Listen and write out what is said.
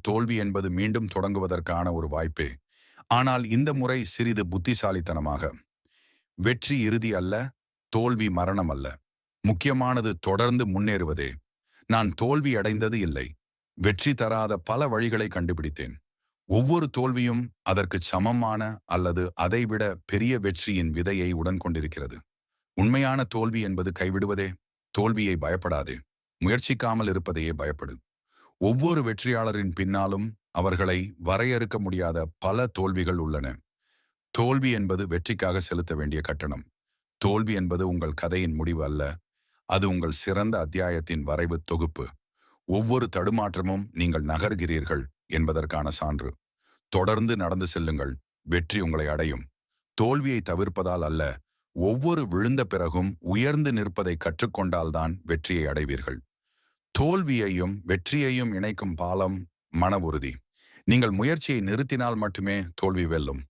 தோல்வி என்பது மீண்டும் தொடங்குவதற்கான ஒரு வாய்ப்பே. ஆனால் இந்த முறை சிறிது புத்திசாலித்தனமாக. வெற்றி இறுதி அல்ல தோல்வி மரணம் அல்ல. முக்கியமானது தொடர்ந்து முன்னேறுவதே. நான் தோல்வி அடைந்தது இல்லை. வெற்றி தராத பல வழிகளை கண்டுபிடித்தேன். ஒவ்வொரு தோல்வியும் அதற்கு சமமான அல்லது அதைவிட பெரிய வெற்றியின் விதையை உடன் கொண்டிருக்கிறது. உண்மையான தோல்வி என்பது கைவிடுவதே. தோல்வியை பயப்படாதே. முயற்சிக்காமல் இருப்பதையே பயப்படு. ஒவ்வொரு வெற்றியாளரின் பின்னாலும் அவர்களை வரையறுக்க முடியாத பல தோல்விகள் உள்ளன. தோல்வி என்பது வெற்றிக்காக செலுத்த வேண்டிய கட்டணம். தோல்வி என்பது உங்கள் கதையின் முடிவு அல்ல. அது உங்கள் சிறந்த அத்தியாயத்தின் வரைவு தொகுப்பு. ஒவ்வொரு தடுமாற்றமும் நீங்கள் நகர்கிறீர்கள் என்பதற்கான சான்று. தொடர்ந்து நடந்து செல்லுங்கள். வெற்றி உங்களை அடையும். தோல்வியை தவிர்ப்பதால் அல்ல ஒவ்வொரு விழுந்த பிறகும் உயர்ந்து நிற்பதை கற்றுக்கொண்டால்தான் வெற்றியை அடைவீர்கள். தோல்வியையும் வெற்றியையும் இணைக்கும் பாலம் மன உறுதி நீங்கள் முயற்சியை நிறுத்தினால் மட்டுமே தோல்வி வெல்லும்.